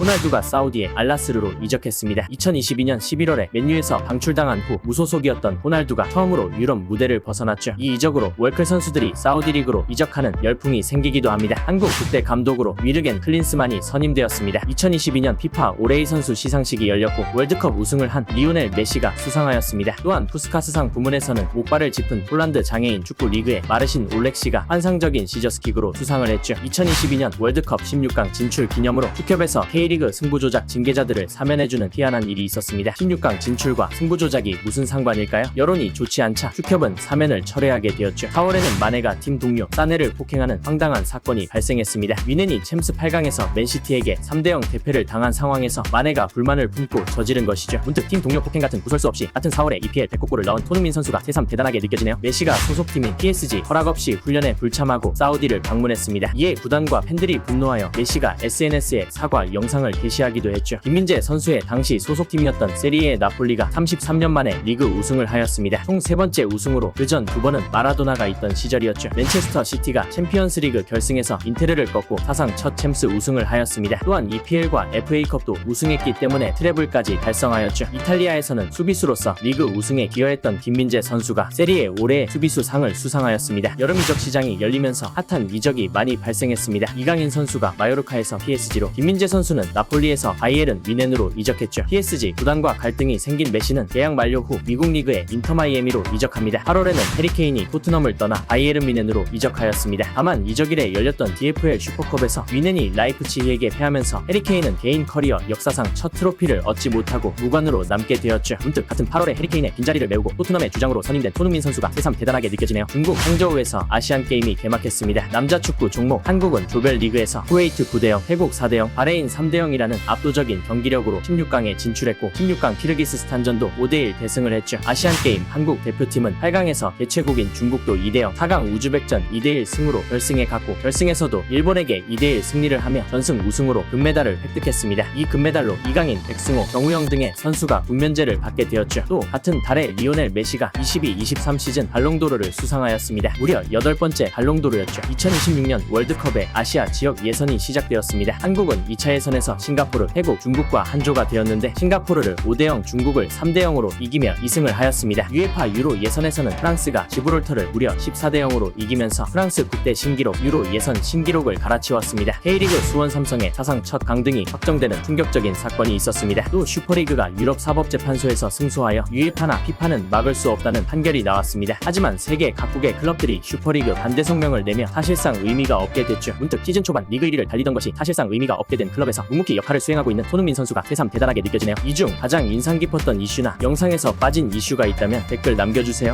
호날두가 사우디의 알라스르로 이적했습니다. 2022년 11월에 맨유에서 방출당한 후 무소속이었던 호날두가 처음으로 유럽 무대를 벗어났죠. 이 이적으로 월클 선수들이 사우디 리그로 이적하는 열풍이 생기기도 합니다. 한국 국대 감독으로 위르겐 클린스만이 선임되었습니다. 2022년 피파 올해의 선수 시상식이 열렸고 월드컵 우승을 한 리오넬 메시가 수상하였습니다. 또한 푸스카스상 부문에서는 목발을 짚은 폴란드 장애인 축구 리그의 마르신 올렉시가 환상적인 시저스킥으로 수상을 했죠. 2022년 월드컵 16강 진출 기념으로 축협에서 K 리그 승부조작 징계자들을 사면해주는 희한한 일이 있었습니다. 16강 진출과 승부조작이 무슨 상관일까요? 여론이 좋지 않자 축협은 사면을 철회하게 되었죠. 4월에는 마네가 팀 동료 사네를 폭행하는 황당한 사건이 발생했습니다. 위넨이 챔스 8강에서 맨시티에게 3대0 대패를 당한 상황에서 마네가 불만을 품고 저지른 것이죠. 문득 팀 동료 폭행 같은 구설 수 없이 같은 4월에 EPL 100골을 넣은 손흥민 선수가 새삼 대단하게 느껴지네요. 메시가 소속팀인 PSG 허락 없이 훈련에 불참하고 사우디를 방문했습니다. 이에 구단과 팬들이 분노하여 메시가 SNS에 사과 영상 을 게시하기도 했죠. 김민재 선수의 당시 소속팀이었던 세리에 나폴리가 33년 만에 리그 우승을 하였습니다. 총 세 번째 우승으로 그 전 두 번은 마라도나가 있던 시절이었죠. 맨체스터 시티가 챔피언스리그 결승에서 인테르를 꺾고 사상 첫 챔스 우승을 하였습니다. 또한 EPL과 FA컵도 우승했기 때문에 트래블까지 달성하였죠. 이탈리아에서는 수비수로서 리그 우승에 기여했던 김민재 선수가 세리에 올해 수비수 상을 수상하였습니다. 여름 이적 시장이 열리면서 핫한 이적이 많이 발생했습니다. 이강인 선수가 마요르카에서 PSG로, 김민재 선수는 나폴리에서 바이에른 미넨으로 이적했죠. PSG 구단과 갈등이 생긴 메시는 계약 만료 후 미국 리그의 인터 마이애미로 이적합니다. 8월에는 해리케인이 토트넘을 떠나 바이에른 미넨으로 이적하였습니다. 다만 이적일에 열렸던 DFL 슈퍼컵에서 미넨이 라이프치히에게 패하면서 해리케인은 개인 커리어 역사상 첫 트로피를 얻지 못하고 무관으로 남게 되었죠. 문득 같은 8월에 해리케인의 빈자리를 메우고 토트넘의 주장으로 선임된 손흥민 선수가 새삼 대단하게 느껴지네요. 중국 항저우에서 아시안 게임이 개막했습니다. 남자 축구 종목 한국은 조별 리그에서 쿠웨이트 9대0, 태국 4대0, 바레인 3 대0이라는 압도적인 경기력으로 16강에 진출했고 16강 키르기스스탄전도 5대1 대승을 했죠. 아시안 게임 한국 대표팀은 8강에서 개최국인 중국도 2대0, 4강 우즈벡전 2대1 승으로 결승에 갔고 결승에서도 일본에게 2대1 승리를 하며 전승 우승으로 금메달을 획득했습니다. 이 금메달로 이강인, 백승호, 정우영 등의 선수가 국면제를 받게 되었죠. 또 같은 달에 리오넬 메시가 22-23 시즌 발롱도르를 수상하였습니다. 무려 8번째 발롱도르였죠. 2026년 월드컵의 아시아 지역 예선이 시작되었습니다. 한국은 2차 예선에 서 싱가포르, 태국, 중국과 한조가 되었는데 싱가포르를 5대0 중국을 3대0으로 이기며 2승을 하였습니다. UEFA 유로 예선에서는 프랑스가 지브롤터를 무려 14대0으로 이기면서 프랑스 국대 신기록 유로 예선 신기록을 갈아치웠습니다. K리그 수원 삼성의 사상 첫 강등이 확정되는 충격적인 사건이 있었습니다. 또 슈퍼리그가 유럽 사법재판소에서 승소하여 유에파나 피파는 막을 수 없다는 판결이 나왔습니다. 하지만 세계 각국의 클럽들이 슈퍼리그 반대 성명을 내며 사실상 의미가 없게 됐죠. 문득 시즌 초반 리그 1위를 달리던 것이 사실상 의미가 없게 된 클럽에서 묵묵히 역할을 수행하고 있는 손흥민 선수가 새삼 대단하게 느껴지네요. 이 중 가장 인상 깊었던 이슈나 영상에서 빠진 이슈가 있다면 댓글 남겨주세요.